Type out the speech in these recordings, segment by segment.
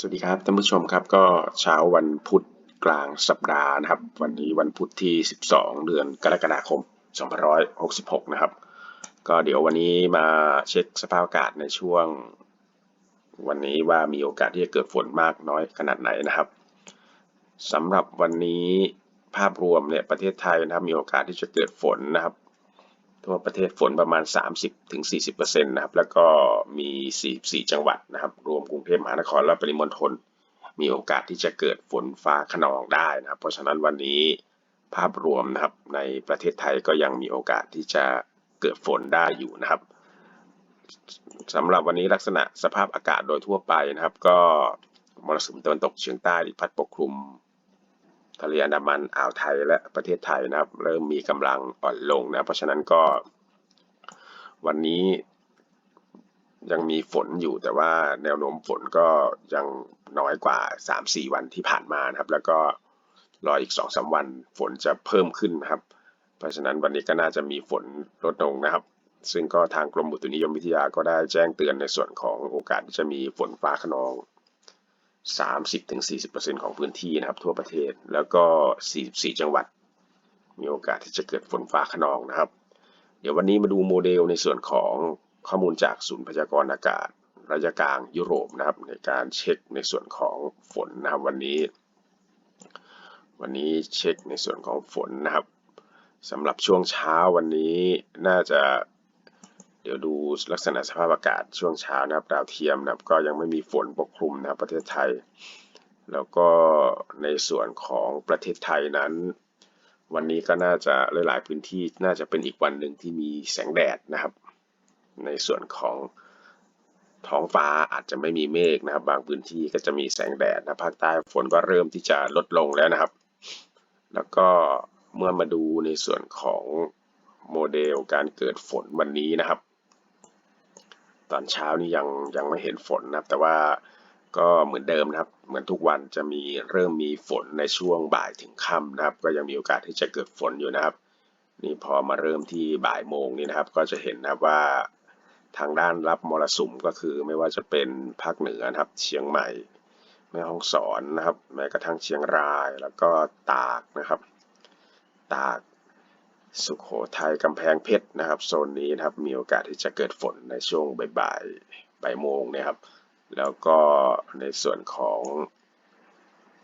สวัสดีครับท่านผู้ชมครับก็เช้าวันพุธกลางสัปดาห์นะครับ วันนี้วันพุธที่ 12 เดือนกรกฎาคม 2566 นะครับ ก็เดี๋ยววันนี้มาเช็คสภาพอากาศในช่วง วันนี้ว่ามีโอกาสที่จะเกิดฝนมากน้อยขนาดไหนนะครับสำหรับวันนี้ภาพรวมเนี่ยประเทศไทยนะครับมีโอกาสที่จะเกิดฝนนะครับ ทั่วประเทศฝนประมาณ 30-40%นะครับ แล้วก็มี 44 จังหวัดนะครับ รวมกรุงเทพมหานครและปริมณฑล มีโอกาสที่จะเกิดฝนฟ้าขนองได้นะครับ เพราะฉะนั้นวันนี้ภาพรวมนะครับในประเทศไทยก็ยังมีโอกาสที่จะเกิดฝนได้อยู่นะครับสำหรับวันนี้ลักษณะสภาพอากาศโดยทั่วไปนะครับ ก็มรสุมตะวันตกเฉียงใต้พัดปกคลุม ทะเลอันดามันอ่าวไทยและประเทศไทยนะครับ เริ่มมีกำลังอ่อนลงนะเพราะฉะนั้นก็วันนี้ยังมีฝนอยู่แต่ว่าแนวโน้มฝนก็ยังน้อยกว่า 3-4 วันที่ผ่านมานะครับ แล้วก็รออีก2-3วันฝนจะเพิ่มขึ้นนะครับ เพราะฉะนั้นวันนี้ก็น่าจะมีฝนลดลงนะครับ ซึ่งก็ทางกรมอุตุนิยมวิทยาก็ได้แจ้งเตือนในส่วนของโอกาสที่จะมีฝนฟ้าขนอง 30-40%ของพื้นที่นะครับ ทั่วประเทศ แล้วก็ 44 จังหวัด มีโอกาสที่จะเกิดฝนฟ้าขนองนะครับ เดี๋ยววันนี้มาดูโมเดลในส่วนของข้อมูลจากศูนย์พยากรณ์อากาศระยะกลางยุโรปนะครับ ในการเช็คในส่วนของฝนนะครับวันนี้ วันนี้เช็คในส่วนของฝนนะครับสำหรับช่วงเช้าวันนี้น่าจะ ดี๋ยวดูลักษณะสภาพอากาศช่วงเช้านะครับดาวเทียมนะครับ ก็ยังไม่มีฝนปกคลุมนะครับประเทศไทย แล้วก็ในส่วนของประเทศไทยนั้น วันนี้ก็น่าจะหลายๆพื้นที่น่าจะเป็นอีกวันหนึ่งที่มีแสงแดดนะครับ ในส่วนของท้องฟ้าอาจจะไม่มีเมฆนะครับ บางพื้นที่ก็จะมีแสงแดดนะภาคใต้ฝนก็เริ่มที่จะลดลงแล้วนะครับ แล้วก็เมื่อมาดูในส่วนของโมเดลการเกิดฝนวันนี้นะครับ ตอนเช้านี้ยังยังไม่เห็นฝนนะครับ แต่ว่าก็เหมือนเดิมนะครับ เหมือนทุกวันจะมีเริ่มมีฝนในช่วงบ่ายถึงค่ำนะครับ ก็ยังมีโอกาสที่จะเกิดฝนอยู่นะครับ นี่พอมาเริ่มที่บ่ายโมงนี่นะครับ ก็จะเห็นนะครับว่าทางด้านรับมรสุมก็คือไม่ว่าจะเป็นภาคเหนือนะครับ เชียงใหม่ แม่ฮ่องสอนนะครับ แม้กระทั่งเชียงรายแล้วก็ตากนะครับ ตาก สุขโขทัยกำแพงเพชรนะครับโซนนี้นะครับมีโอกาสที่จะเกิดฝนในช่วงบ่ายๆบ่ายโมงนะครับ แล้วก็ในส่วนของ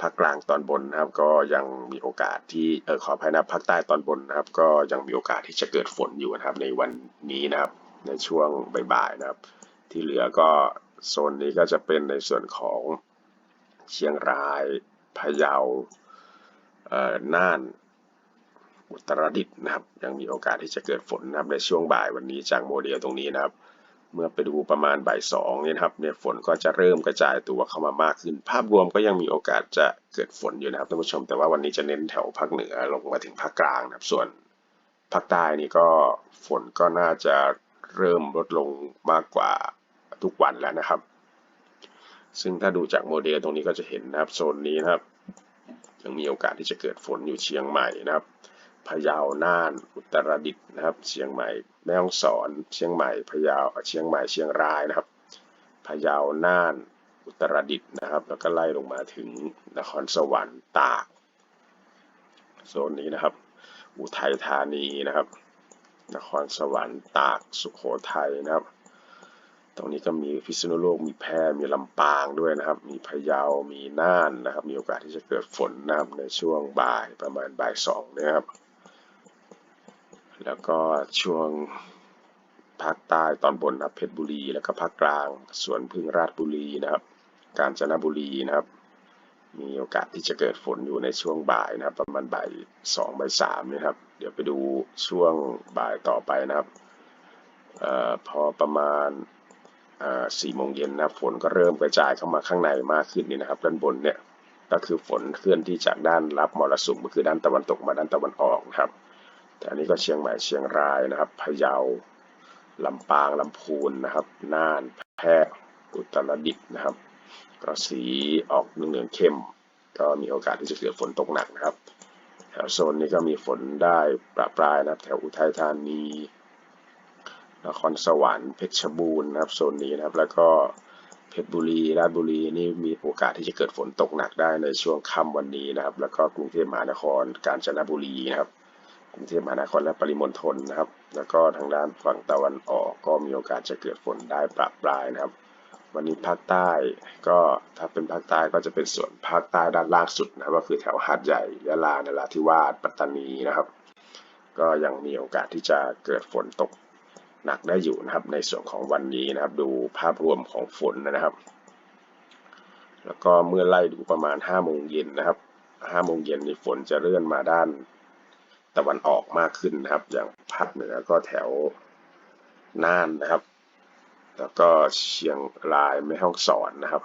ภาคกลางตอนบนนะครับ ก็ยังมีโอกาสที่เออขออภัยนะภาคใต้ตอนบนนะครับ ก็ยังมีโอกาสที่จะเกิดฝนอยู่นะครับ ในวันนี้นะครับ ในช่วงบ่ายๆนะครับ ที่เหลือก็โซนนี้ก็จะเป็นในส่วนของเชียงรายพะเยาเอ่อน่าน อุตรดิตถ์นะครับ ยังมีโอกาสที่จะเกิดฝนนะครับในช่วงบ่ายวันนี้จากโมเดลตรงนี้นะครับ เมื่อไปดูประมาณบ่ายสองเนี่ยครับเนี่ยฝนก็จะเริ่มกระจายตัวเข้ามามากขึ้น ภาพรวมก็ยังมีโอกาสจะเกิดฝนอยู่นะครับท่านผู้ชมแต่ว่าวันนี้จะเน้นแถวภาคเหนือลงมาถึงภาคกลางนะครับส่วนภาคใต้นี่ก็ฝนก็น่าจะเริ่มลดลงมากกว่าทุกวันแล้วนะครับ ซึ่งถ้าดูจากโมเดลตรงนี้ก็จะเห็นนะครับโซนนี้นะครับ ยังมีโอกาสที่จะเกิดฝนอยู่เชียงใหม่นะครับ พะเยา น่าน อุตรดิตถ์นะครับ เชียงใหม่ แม่ฮ่องสอน เชียงใหม่ พะเยา เชียงใหม่ เชียงรายนะครับ พะเยา น่าน อุตรดิตถ์นะครับ แล้วก็ไล่ลงมาถึงนครสวรรค์ ตาก โซนนี้นะครับ อุทัยธานีนะครับ นครสวรรค์ ตาก สุโขทัยนะครับ ตรงนี้ก็มีพิษณุโลก มีแพร่ มีลำปางด้วยนะครับ มีพะเยา มีน่านนะครับ มีโอกาสที่จะเกิดฝนนะครับในช่วงบ่ายประมาณบ่ายสองนะครับ แล้วก็ช่วงภาคใต้ตอนบนนับเพชรบุรี แล้วก็ภาคกลางสวนพึ่งราชบุรีนะครับ กาญจนบุรีนะครับ มีโอกาสที่จะเกิดฝนอยู่ในช่วงบ่ายนะครับ ประมาณบ่ายสองบ่ายสามนะครับ เดี๋ยวไปดูช่วงบ่ายต่อไปนะครับออพอประมาณสี่โมงเย็นนะฝนก็เริ่มกระจายเข้ามาข้างในมากขึ้นนี่นะครับ ด้านบนเนี่ยก็คือฝนเคลื่อนที่จากด้านรับมรสุมก็คือด้านตะวันตกมาด้านตะวันออกนะครับ แต่อันนี้ก็เชียงใหม่เชียงรายนะครับพะเยาลำปางลำพูนนะครับน่านแพร่อุตรดิตถ์นะครับ ก็สีออกเหลืองเข้ม ก็มีโอกาสที่จะเกิดฝนตกหนักนะครับแถวโซนนี้ก็มีฝนได้ประปรายนะครับ แถวอุทัยธานีนครสวรรค์เพชรบูรณ์นะครับโซนนี้นะครับ แล้วก็เพชรบุรีราชบุรีนี่มีโอกาสที่จะเกิดฝนตกหนักได้ในช่วงค่ำวันนี้นะครับ แล้วก็กรุงเทพมหานครกาญจนบุรีนะครับ กรุงเทพมหานครและปริมณฑลนะครับ แล้วก็ทางด้านฝั่งตะวันออกก็มีโอกาสจะเกิดฝนได้ปรับปรายนะครับ วันนี้ภาคใต้ก็ถ้าเป็นภาคใต้ก็จะเป็นส่วนภาคใต้ด้านล่างสุดนะครับก็คือแถวหาดใหญ่ยะลานราธิวาสปัตตานีนะครับ ก็ยังมีโอกาสที่จะเกิดฝนตกหนักได้อยู่นะครับในส่วนของวันนี้นะครับ ดูภาพรวมของฝนนะครับ แล้วก็เมื่อไล่ดูประมาณ5โมงเย็นนะครับ5โมงเย็นนี่ฝนจะเลื่อนมาด้าน ตะวันออกมากขึ้นนะครับ อย่างภาคเหนือก็แถวน่านนะครับ แล้วก็เชียงรายแม่ฮ่องสอนนะครับ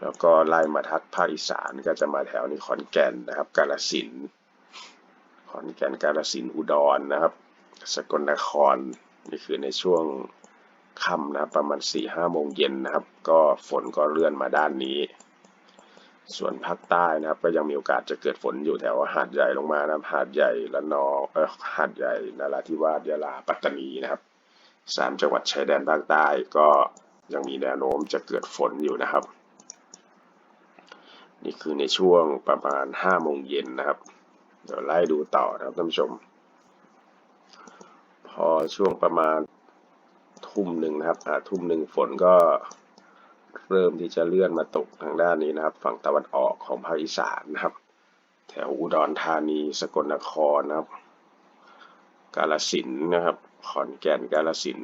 แล้วก็ไล่มาทักภาคอีสานก็จะมาแถวนี้ขอนแก่นนะครับ กาฬสินขอนแก่นกาฬสินอุดรนะครับ สกลนครนี่คือในช่วงค่ำนะครับประมาณ4ี่ห้าโมงเย็นนะครับ ก็ฝนก็เลื่อนมาด้านนี้ ส่วนภาคใต้นะครับ ก็ยังมีโอกาสจะเกิดฝนอยู่แถวหาดใหญ่ลงมานะครับหาดใหญ่ละนองเออหาดใหญ่นราธิวาสยะลาปัตตานีนะครับสามจังหวัดชายแดนภาคใต้ก็ยังมีแนวโน้มจะเกิดฝนอยู่นะครับ นี่คือในช่วงประมาณ5โมงเย็นนะครับ เดี๋ยวไล่ดูต่อนะครับท่านผู้ชม พอช่วงประมาณทุ่มหนึ่งนะครับทุ่มหนึ่งฝนก็ เริ่มที่จะเลื่อนมาตกทางด้านนี้นะครับ ฝั่งตะวันออกของภาคอีสานนะครับ แถวอุดรธานีสกลนครนะครับ กาฬสินนะครับขอนแก่นกาฬสิน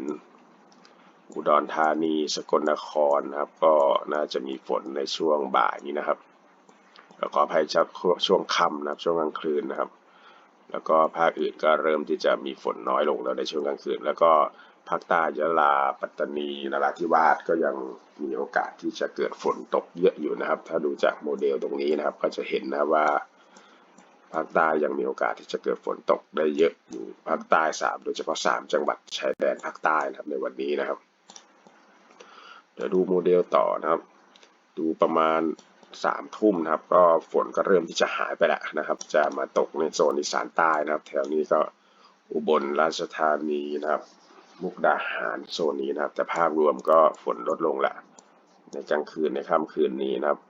อุดรธานีสกลนครนะครับ ก็น่าจะมีฝนในช่วงบ่ายนี้นะครับแล้วก็ภัยจากช่วงค่ำนะครับช่วงกลางคืนนะครับ แล้วก็ภาคอื่นก็เริ่มที่จะมีฝนน้อยลงแล้วในช่วงกลางคืน แล้วก็ ภาคใต้ยะลา ปัตตานีนราธิวาสก็ยังมีโอกาสที่จะเกิดฝนตกเยอะอยู่นะครับ ถ้าดูจากโมเดลตรงนี้นะครับ ก็จะเห็นนะว่าภาคใต้ยังมีโอกาสที่จะเกิดฝนตกได้เยอะอยู่ภาคใต้สามโดยเฉพาะสามจังหวัดชายแดนภาคใต้นะครับในวันนี้นะครับ เดี๋ยวดูโมเดลต่อนะครับ ดูประมาณสามทุ่มนะครับ ก็ฝนก็เริ่มที่จะหายไปแล้วนะครับ จะมาตกในโซนอีสานใต้นะครับ แถวนี้ก็อุบลราชธานีนะครับ มุกดาหารโซนนี้นะครับ แต่ภาพรวมก็ฝนลดลงละในกลางคืนในค่ำคืนนี้นะครับ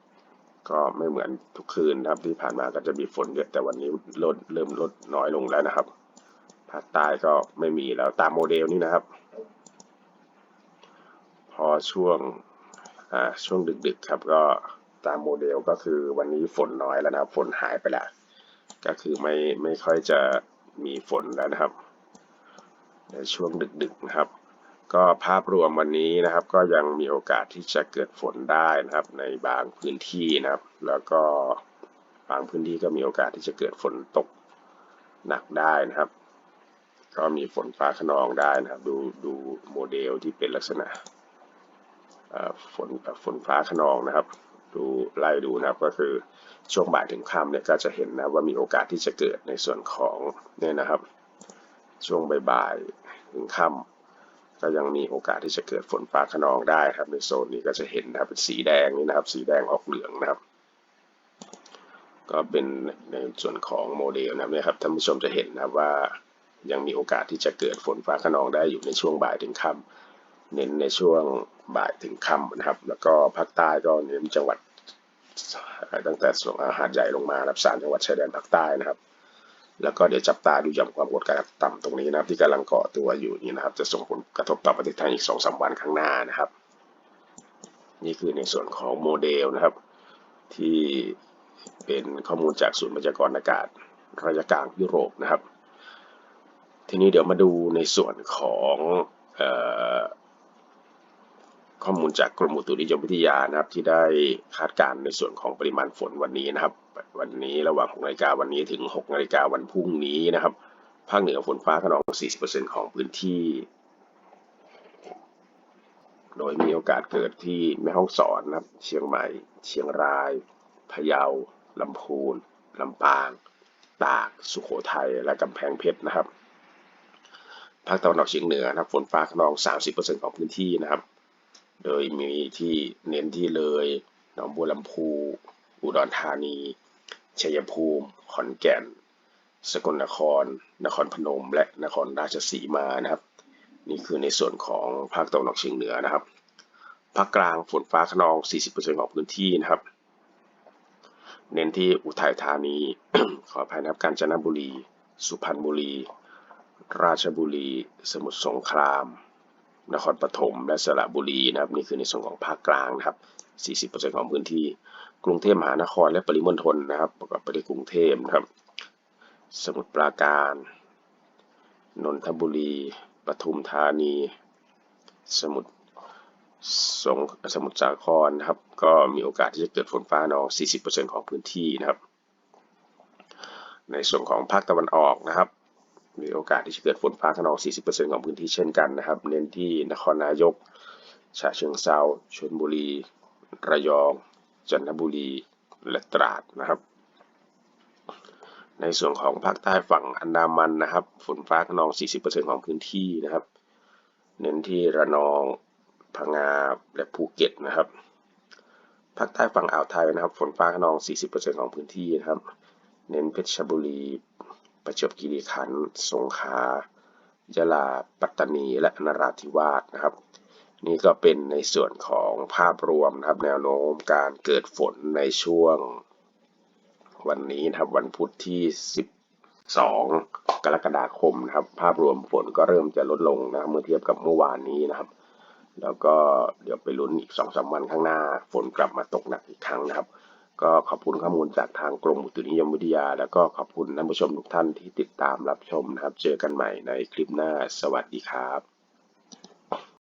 ก็ไม่เหมือนทุกคืนนะครับ ที่ผ่านมาก็จะมีฝนเยอะแต่วันนี้ลดเริ่มลดน้อยลงแล้วนะครับภาคใต้ก็ไม่มีแล้วตามโมเดลนี้นะครับ พอช่วงอ่าช่วงดึกๆครับก็ตามโมเดลก็คือวันนี้ฝนน้อยแล้วนะครับ ฝนหายไปแล้ว ก็คือไม่ไม่ค่อยจะมีฝนแล้วนะครับ ในช่วงดึกๆนะครับ ก็ภาพรวมวันนี้นะครับ ก็ยังมีโอกาสที่จะเกิดฝนได้นะครับ ในบางพื้นที่นะครับ แล้วก็บางพื้นที่ก็มีโอกาสที่จะเกิดฝนตกหนักได้นะครับ ก็มีฝนฟ้าขนองได้นะครับ ดูดูโมเดลที่เป็นลักษณะฝนฝนฟ้าขนองนะครับ ดูไล่ดูนะครับก็คือช่วงบ่ายถึงค่ำเนี่ยก็จะเห็นนะว่ามีโอกาสที่จะเกิดในส่วนของเนี่ยนะครับ ช่วงบ่ายๆถึงค่ำก็ยังมีโอกาสที่จะเกิดฝนฟ้าขนองได้ครับ ในโซนนี้ก็จะเห็นนะครับเป็นสีแดงนี่นะครับ สีแดงออกเหลืองนะครับ ก็เป็นในส่วนของโมเดลนะครับท่านผู้ชมจะเห็นนะครับว่ายังมีโอกาสที่จะเกิดฝนฟ้าขนองได้อยู่ในช่วงบ่ายถึงค่ำเน้นในช่วงบ่ายถึงค่ำนะครับ แล้วก็ภาคใต้ก็เน้นจังหวัดตั้งแต่ส่วนหาดใหญ่ลงมารับสามจังหวัดชายแดนภาคใต้นะครับ แล้วก็เดี๋ยวจับตาดูย่อมความกดอากาศต่ำตรงนี้นะครับ ที่กำลังเกาะตัวอยู่นี่นะครับ จะส่งผลกระทบต่อประเทศไทยอีกสองสามวันข้างหน้านะครับ นี่คือในส่วนของโมเดลนะครับ ที่เป็นข้อมูลจากศูนย์พยากรณ์อากาศระยะกลางยุโรปนะครับ ทีนี้เดี๋ยวมาดูในส่วนของออข้อมูลจากกรมอุตุนิยมวิทยานะครับ ที่ได้คาดการณ์ในส่วนของปริมาณฝนวันนี้นะครับ วันนี้ระหว่าง6นาฬิกาวันนี้ถึง6นาฬิกาวันพรุ่งนี้นะครับ ภาคเหนือฝนฟ้าขนอง 40%ของพื้นที่ โดยมีโอกาสเกิดที่แม่ฮ่องสอนนะครับ เชียงใหม่ เชียงราย พะเยา ลำพูน ลำปาง ตาก สุโขทัย และกำแพงเพชรนะครับ ภาคตะวันออกเฉียงเหนือนะครับ ฝนฟ้าขนอง 30%ของพื้นที่นะครับ โดยมีที่เน้นที่เลย หนองบัวลำพู อุดรธานี ชัยภูมิ ขอนแก่น สกลนคร นครพนม และนครราชสีมานะครับ นี่คือในส่วนของภาคตะวันออกเฉียงเหนือนะครับภาคกลางฝนฟ้าขนอง 40%ของพื้นที่นะครับ เน้นที่อุทัยธานี ขออภัยนะครับกาญจนบุรี สุพรรณบุรี ราชบุรี สมุทรสงคราม นครปฐม และสระบุรีนะครับ นี่คือในส่วนของภาคกลางนะครับ 40%ของพื้นที่ กรุงเทพมหานครและปริมณฑลนะครับ ประกอบไปด้วยกรุงเทพนะครับ สมุทรปราการ นนทบุรีปทุมธานี สมุทรสงสมุทรสาครนะครับ ก็มีโอกาสที่จะเกิดฝนฟ้าขนอง 40%ของพื้นที่นะครับ ในส่วนของภาคตะวันออกนะครับ มีโอกาสที่จะเกิดฝนฟ้าขนอง 40%ของพื้นที่เช่นกันนะครับ เน้นที่นครนายก ฉะเชิงเทราชลบุรี ระยอง จันทบุรีและตราดนะครับ ในส่วนของภาคใต้ฝั่งอันดามันนะครับ ฝนฟ้าขนอง 40%ของพื้นที่นะครับ เน้นที่ระนองพังงาและภูเก็ตนะครับภาคใต้ฝั่งอ่าวไทยนะครับ ฝนฟ้าขนอง 40%ของพื้นที่นะครับ เน้นเพชรบุรี ประจวบคีรีขันธ์สงขลายะลา ปัตตานี และนราธิวาสนะครับ นี่ก็เป็นในส่วนของภาพรวมนะครับแนวโน้มการเกิดฝนในช่วง วันนี้นะครับวันพุธที่ 12 กรกฎาคมนะครับ ภาพรวมฝนก็เริ่มจะลดลงนะเมื่อเทียบกับเมื่อวานนี้นะครับ แล้วก็เดี๋ยวไปลุ้นอีก 2-3 วันข้างหน้า ฝนกลับมาตกหนักอีกครั้งนะครับ ก็ขอบคุณข้อมูลจากทางกรมอุตุนิยมวิทยา แล้วก็ขอบคุณท่านผู้ชมทุกท่านที่ติดตามรับชมนะครับ เจอกันใหม่ในคลิปหน้า สวัสดีครับ